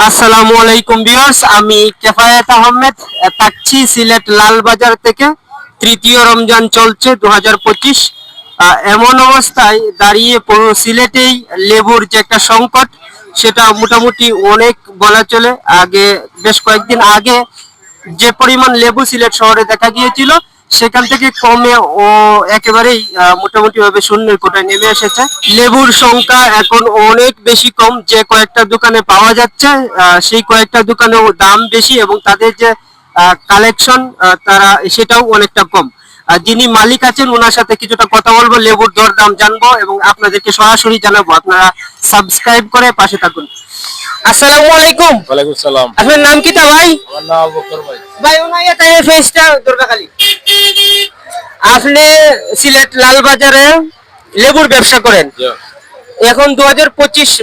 আসসালামু আলাইকুম ভিউয়ার্স আমি কেফায়েত আহমেদ আহ, থাকছি সিলেট লালবাজার থেকে। তৃতীয় রমজান চলছে দু এমন অবস্থায় দাঁড়িয়ে পুরো সিলেটেই লেবুর যে একটা সংকট সেটা মোটামুটি অনেক বলা চলে। আগে বেশ কয়েকদিন আগে যে পরিমাণ লেবু সিলেট শহরে দেখা গিয়েছিল সেখান থেকে কমে ও একেবারেই মোটামুটি ভাবে শূন্যের কোটায় নেমে এসেছে। লেবুর সংখ্যা এখন অনেক বেশি কম, যে কয়েকটা দোকানে পাওয়া যাচ্ছে সেই কয়েকটা দোকানেও দাম বেশি এবং তাদের যে কালেকশন তারা সেটাও অনেকটা কম। যিনি মালিক আছেন, ওনার সাথে কিছুটা কথা বলব, লেবুর দর দাম জানব এবং আপনাদেরকে সরাসরি জানাব। আপনারা সাবস্ক্রাইব করে পাশে থাকুন। আসসালামু আলাইকুম ওয়ালাইকুম সালাম। আপনার নাম কি তা ভাই? আমার নাম বকর ভাই। ভাই ওনার এটা ফেসটা দুর্গাখালী আপনি সিলেট লালবাজারে লেবুর ব্যবসা করেন। এখন দু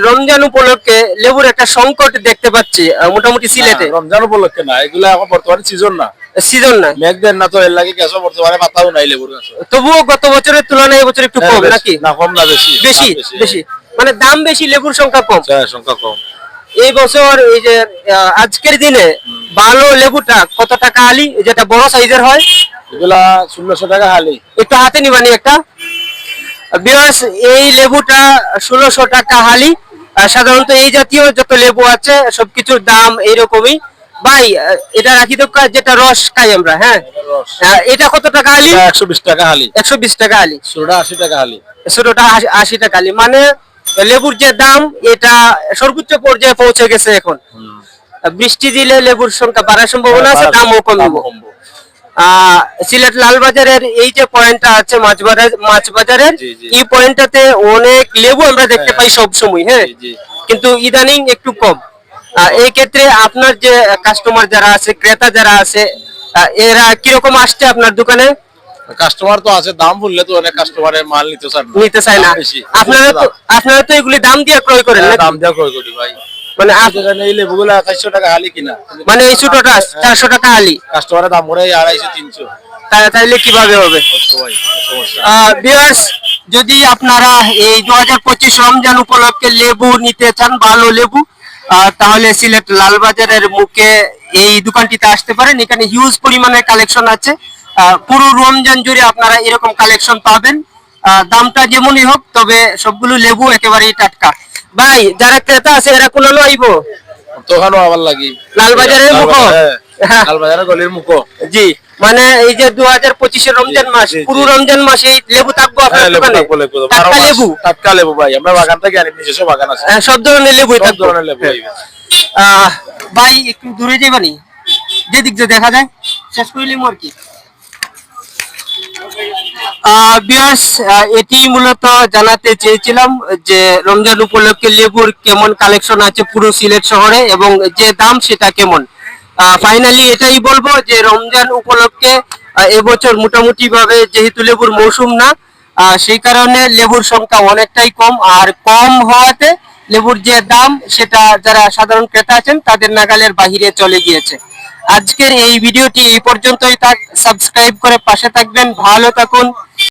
রমজান উপলক্ষে লেবুর একটা সংকট দেখতে পাচ্ছি মোটামুটি সিলেটে। রমজান উপলক্ষে না এগুলা এখন বর্তমানে সিজন না। সিজন না? মেঘ দেন না তো এর লাগে বর্তমানে পাতাও নাই লেবুর তবুও গত বছরের তুলনায় এবছর একটু কম নাকি? না কম না বেশি। বেশি। বেশি। মানে দাম বেশি লেবুর সংখ্যা কম। হ্যাঁ, সংখ্যা কম। এই বছর এই যে আজকের দিনে ভালো লেবুটা কত টাকা আলি? যেটা বড় সাইজের হয়? এগুলা ষোলোশো টাকা হালি একটু হাতে নিবানি একটা। বিয়াস এই লেবুটা ষোলোশো টাকা হালি সাধারণত এই জাতীয় যত লেবু আছে সবকিছুর দাম এইরকমই। ভাই এটা রাখি তো যেটা রস খাই আমরা হ্যাঁ? এটা কত টাকা আলি? একশো বিশ টাকা হালি একশো বিশ টাকা আলি। ষোলোটা আশি টাকা হালি ষোলোটা আশি- আশি টাকা আলি। মানে লেবুর যে দাম এটা সর্বোচ্চ পর্যায়ে পৌঁছে গেছে এখন। বৃষ্টি দিলে লেবুর সংখ্যা বাড়ার সম্ভাবনা আছে দামও কমবে। সিলেট লালবাজারের এই যে পয়েন্টটা আছে মাছ বাজার মাছ বাজারের। এই পয়েন্টটাতে অনেক লেবু আমরা দেখতে পাই সব সময় হ্যাঁ। কিন্তু ইদানিং একটু কম। এই ক্ষেত্রে আপনার যে কাস্টমার যারা আছে ক্রেতা যারা আছে এরা কীরকম আসছে আপনার দোকানে? কাস্টমার তো আছে দাম বললে তো অনেক কাস্টমারের মাল নিতে চান নিতে চায় না। আপনারা তো আপনারা তো এগুলি দাম দিয়ে ক্রয় করেন হ্যাঁ, নাকি? দাম দেওয়া ক্রয় করি ভাই। মানে এই লেবুগুলা চারশো টাকা হালি কিনা। মানে এই ছোটটা চারশো টাকা আলি কাস্টমারের দাম করে আড়াইশো তিনশো। তা- তাইলে কীভাবে হবে? যদি আপনারা এই দু হাজার পঁচিশ রমজান উপলক্ষে লেবু নিতে চান ভালো লেবু তাহলে সিলেট লালবাজারের মুখে এই দোকানটিতে আসতে পারেন। এখানে হিউজ পরিমাণের কালেকশন আছে। পুরো রমজান জুড়ে আপনারা এরকম কালেকশন পাবেন। দামটা যেমনই হোক তবে সবগুলো লেবু একেবারেই টাটকা। ভাই যারা ক্রেতা আছে এরা কোনো আইবো? তোখানো আবার লাগি। লালবাজারের মুখো? হ্যাঁ, লালবাজারের গলির মুখো। জি মানে এই যে দু হাজার পঁচিশের রমজান মাস পুরো রমজান মাসে লেবু থাকব আপনার হ্যাঁ, লেবু দোকানে? লেবু টাটকা লেবু? টাটকা লেবু ভাই আমরা বাগান থেকে আনি নিজস্ব বাগান আছে। হ্যাঁ, সব ধরনের সব ধরনের লেবু হ্যাঁ। ভাই একটু দূরে যাইবানি যেদিক যে দেখা যায় শেষ করিলাম আর কি। বিয়ার্স এটি মূলত জানাতে চেয়েছিলাম যে রমজান উপলক্ষে লেবুর কেমন কালেকশন আছে পুরো সিলেট শহরে এবং যে দাম সেটা কেমন। ফাইনালি এটাই বলব যে রমজান উপলক্ষে এবছর মোটামুটি ভাবে যেহেতু লেবুর মৌসুম না সেই কারণে লেবুর সংখ্যা অনেকটাই কম আর কম হওয়াতে লেবুর যে দাম সেটা যারা সাধারণ ক্রেতা আছেন তাদের নাগালের বাহিরে চলে গিয়েছে। আজকের এই ভিডিওটি এই পর্যন্তই থাক। সাবস্ক্রাইব করে পাশে থাকবেন। ভালো থাকুন।